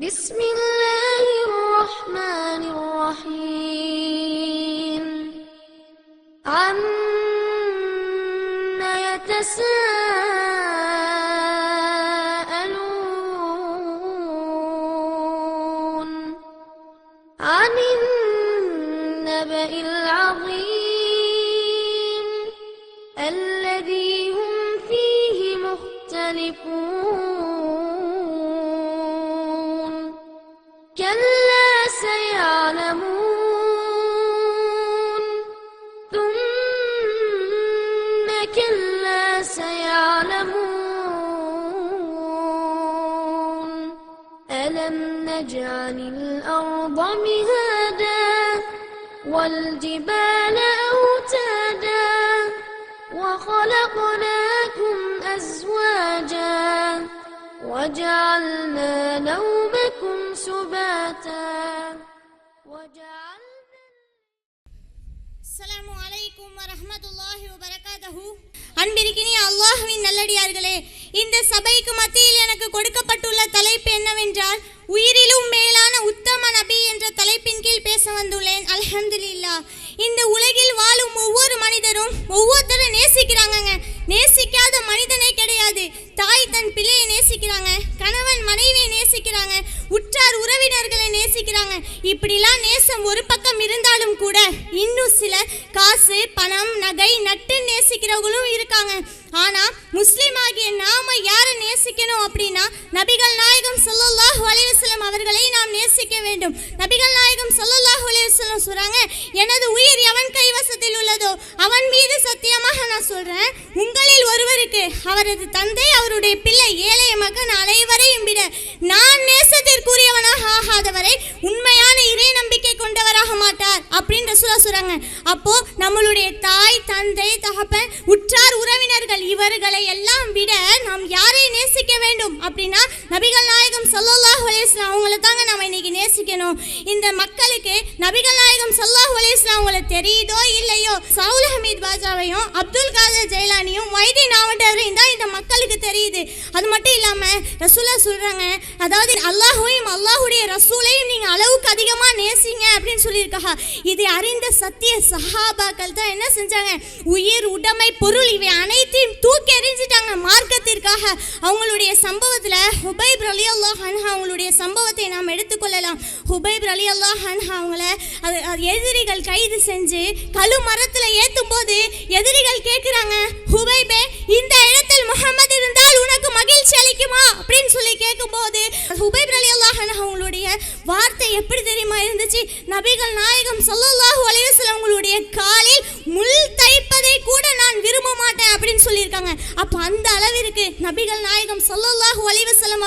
بسم الله الرحمن الرحيم. عم يتساءلون عن النبأ كلا سيعلمون ثم كلا سيعلمون ألم نجعل الأرض مهادا والجبال أوتادا وخلقناكم أزواجا وجعلنا نومكم سباتا وجعلنا அஸ்ஸலாமு அலைக்கும் வரஹ்மத்துல்லாஹி வபரகாதஹு அன்பிற்கினிய அல்லாஹ்வின் நல்லடியார்களே இந்த சபைக்கு மத்தியில் எனக்கு கொடுக்கப்பட்டுள்ள தலைப்பு என்னவென்றால் உயிரிலும் மேலான உத்தம நபி என்ற தலைப்பின் கீழ் பேச வந்துள்ளேன் அல்ஹம்துலில்லாஹ் இந்த உலகில் வாழும் ஒவ்வொரு மனிதரும் ஒவ்வொருத்தரும் நேசிக்கிறாங்கங்க நேசிக்காத மனிதனே கிடையாது தாய் தன் பிள்ளையை நேசிக்கிறாங்க. இப்படிலாம் நேசம் ஒரு பக்கம் இருந்தாலும் கூட இன்னும் சில காசு பணம் நகை நட்டு நேசிக்கிறவங்களும் இருக்காங்க. ஆனால் முஸ்லீம் ஆகிய நாம யாரை நேசிக்கணும் அப்படின்னா நபிகள் நாயகம் ஸல்லல்லாஹு அலைஹி அவர்களை நாம் நேசிக்க வேண்டும். நபிகள் நாயகம் ஸல்லல்லாஹு அலைஹி சொல்கிறாங்க சொல்றாங்க எனது உயிர் எவன் கைவசத்தில் உள்ளதோ அவன் மீது சத்தியமாக நான் சொல்றேன். உங்களில் ஒருவருக்கு அவரது தந்தை அவருடைய பிள்ளை ஏழைய மகன் அனைவரையும் விட நான் நேசத்திற்குரியவனாக ஆகாதவரை உண்மையான இறை நம்பிக்கை கொண்டவராக மாட்டார். அப்படின்னு ரசூலா சொல்றாங்க அப்போ நம்மளுடைய தாய் தந்தை தகப்பன் உற்றார் உறவினர்கள் இவர்களை எல்லாம் விட நாம் யாரை நேசிக்க வேண்டும் அப்படின்னா நபிகள் நாயகம் ஸல்லல்லாஹு அலைஹி அவங்கள தாங்க நம்ம இன்னைக்கு நேசிக்கணும் இந்த மக்களுக்கு நபிகள் நாயகம் ஸல்லல்லாஹு அலைஹி தெரியுதோ இல்லையோ சவுல் ஹமீத் பாஜாவையும் அப்துல் காதர் ஜெயலானியும் வைத்தி நாவட்டவரையும் தான் இந்த மக்களுக்கு தெரியுது. அது மட்டும் இல்லாம ரசூலா சொல்றாங்க அதாவது அல்லாஹையும் அல்லாஹுடைய ரசூலையும் நீங்க அளவுக்கு அதிகமா நேசிங்க அப்படின்னு சொல்லியிருக்காங்க. இதை அறிந்த சத்திய சஹாபாக்கள் தான் என்ன செஞ்சாங்க? உயிர் உடைமை பொருள் இவை அனைத்தையும் தூக்கி எறிஞ்சிட்டாங்க. மார்க்கத்திற்கு அவங்களுடைய சம்பவத்தில் ஹுபைப் லா ஹன்ஹா அவங்களுடைய சம்பவத்தை நாம் எடுத்துக்கொள்ளலாம். ஹுபைப் ப்ரலியல் ஹன்ஹா அவங்கள அது அது எதிரிகள் கைது செஞ்சு கழு மரத்தில் ஏற்றும் போது எதிரிகள் கேட்குறாங்க ஹுபைபே இந்த இடத்தில் முகமது இருந்தால் உனக்கு மகிழ்ச்சி அளிக்குமா? அப்படின்னு சொல்லி கேட்கும்போது ஹுபைப் அலி அல்லாஹ் அவங்களுடைய வார்த்தை எப்படி தெரியுமா இருந்துச்சு? நபிகள் நாய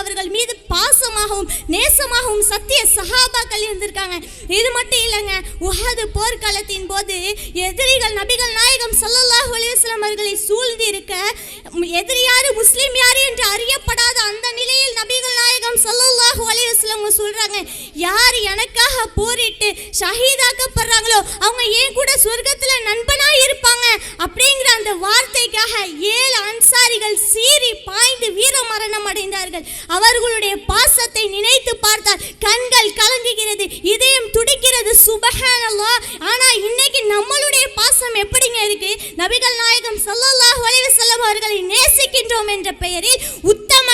அவர்கள் மீது பாசமாகவும் நேசமாகவும் சத்திய சகாபாக்கள் இருந்திருக்காங்க. இது மட்டும் இல்லைங்க உஹது போர்க்காலத்தின் போது எதிரிகள் நபிகள் நாயகம் சல்லல்லாஹ் அலிவஸ்லாம் அவர்களை சூழ்ந்து இருக்க எதிரி யாரு முஸ்லீம் யாரு என்று அறியப்படாத அந்த நிலையில் நாயகம் ஸல்லல்லாஹு அலைஹி வஸல்லம் சொல்றாங்க யார் எனக்காக போரிட்டு ஷஹீதாக்கப்படுறாங்களோ அவங்க ஏன் கூட சொர்க்கத்துல நண்பனா இருப்பாங்க? அப்படிங்கிற அந்த வார்த்தைக்காக ஏழு அன்சாரிகள் சீறி பாய்ந்து வீர மரணம் அடைந்தார்கள். அவர்களுடைய பாசத்தை நினைத்து பார்த்தால் கண்கள் கலங்குகிறது இதயம் துடிக்கிறது. சுபஹானல்லாஹ். ஆனா இன்னைக்கு நம்மளுடைய பாசம் எப்படிங்க இருக்கு? நபிகள் நாயகம் ஸல்லல்லாஹு அலைஹி வஸல்லம் அவர்களை நேசிக்கின்றோம் என்ற பெயரில் உத்தம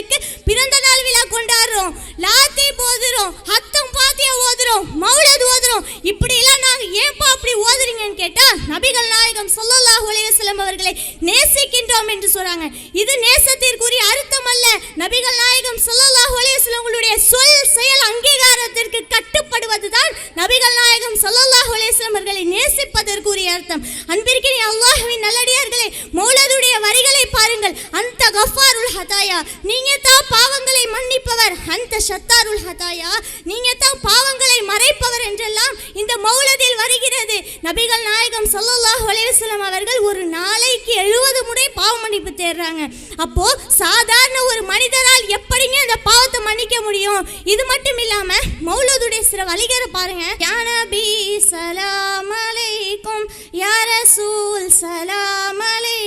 அவர்களுக்கு பிறந்த நாள் விழா கொண்டாடுறோம். லாத்தி போதுறோம் ஹத்தம் பாத்தியா ஓதுறோம் மௌலது ஓதுறோம். இப்படி எல்லாம் நாங்க ஏன்பா அப்படி ஓதுறீங்கன்னு கேட்டா நபிகள் நாயகம் ஸல்லல்லாஹு அலைஹி அவர்களை நேசிக்கின்றோம் என்று சொல்றாங்க இது நேசத்திற்குரிய அர்த்தம் அல்ல நபிகள் நாயகம் சொல்லல்லாஹ் அலைஹி உங்களுடைய சொல் செயல் அங்கீகாரத்திற்கு கட்டுப்படுவதுதான் நபிகள் நாயகம் சொல்லல்லாஹ் அலைஹி அவர்களை நேசிப்பதற்குரிய அர்த்தம் அன்பிற்கினிய அல்லாஹ்வின் நல்லடியார்களே மௌலதுடைய வரிகளை பாருங்கள் அந்த கஃபாருல் ஹதாயா. நீங்க தான் பாவங்களை மன்னிப்பவர். அந்த ஷத்தாருல் ஹதாயா. நீங்க தான் பாவங்களை மறைப்பவர் என்றெல்லாம் இந்த மௌலதில் வருகிறது. நபிகள் நாயகம் ஸல்லல்லாஹு அலைஹி அவர்கள் ஒரு நாளைக்கு எழுபது முறை பாவ மன்னிப்பு தேடுறாங்க. அப்போ சாதாரண ஒரு மனிதரால் எப்படிங்க இந்த பாவத்தை மன்னிக்க முடியும்? இது மட்டும் இல்லாம மௌலதுடைய சில வழிகளை பாருங்க. யா நபி சலாம் அலைக்கும் யார சூல் சலாம் அலைக்கும்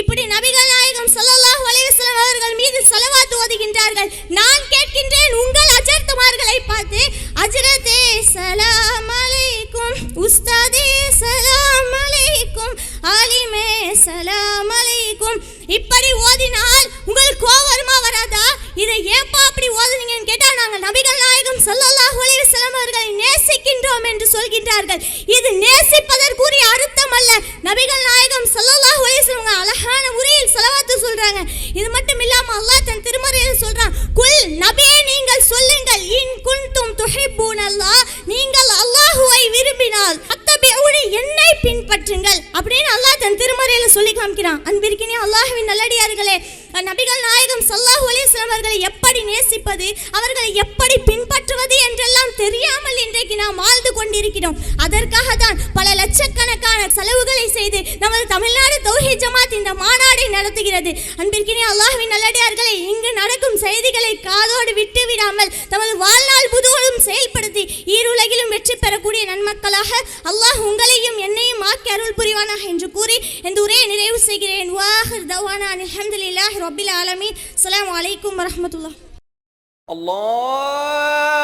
இப்படி நபிகள் நாயகம் ஸல்லல்லாஹு அலைஹி வஸல்லம் அவர்கள் மீது ஸலவாத் ஓதுகின்றார்கள். நான் கேட்கின்றேன் உங்கள் அஜர்த்துமார்களை பார்த்து அஜரதே சலாம் அலைக்கும் உஸ்தாதே சலாம் அலைக்கும் ஆலிமே சலாம் அலைக்கும். இப்படி ஓதினால் உங்களுக்கு கோவம் வருமா வராதா? இதை ஏப்பா அப்படி ஓதுனீங்கன்னு கேட்டால் நாங்கள் நபிகள் நாயகம் ஸல்லல்லாஹு அலைஹி வஸல்லம் அவர்களை நேசிக்கின்றோம் என்று சொல்கின்றார்கள் இது நேசிப்பதற்குரிய அர்த்தம் அல்ல நபிகள் நாயகம் ஸல்லல்லாஹு அலைஹி வஸல்லம் அழகான முறையில் ஸலவாத்து இது மட்டும் இல்லாம அல்லாஹ் தன் திருமறையில் சொல்றான் குல் நபியே நீங்கள் சொல்லுங்கள் இன் குன்தும் துஹிப்பூன் அல்லாஹ் நீங்கள் அல்லாஹுவை விரும்பினால் அத்தபிஊனி என்னை பின்பற்றுங்கள். அப்படின்னு அல்லாஹ் தன் திருமறையில் சொல்லி காமிக்கிறான். அன்பிற்கினே அல்லாஹுவின் நல்லடியார்களே நபிகள் நாயகம் சல்லாஹ் அலிஸ்லாம் அவர்களை எப்படி நேசிப்பது அவர்களை எப்படி பின்பற்றுவது என்றெல்லாம் தெரியாமல் இன்றைக்கு நாம் வாழ்ந்து கொண்டிருக்கிறோம். அதற்காக தான் பல லட்சக்கணக்கான செலவுகளை செய்து நமது தமிழ்நாடு தௌஹி ஜமாத் இந்த மாநாடை நடத்துகிறது. அன்பிற்கினே அல்லாஹ்வின் நல்லடியார்களை இங்கு நடக்கும் செய்திகளை காதோடு விட்டு விடாமல் தமது வாழ்நாள் முதுவதும் செயல் வெற்றி பெறக்கூடிய நன்மக்களாக அல்லாஹ் உங்களையும் என்னையும் ஆக்கி அருள் புரிவானாக என்று கூறி என் உரையை நிறைவு செய்கிறேன். வாஹர் தவானா அலமதுல்லாஹ் ரபில் ஆலமி அலாம் வலைக்கம் வரமத்துல்லா அல்லாஹ்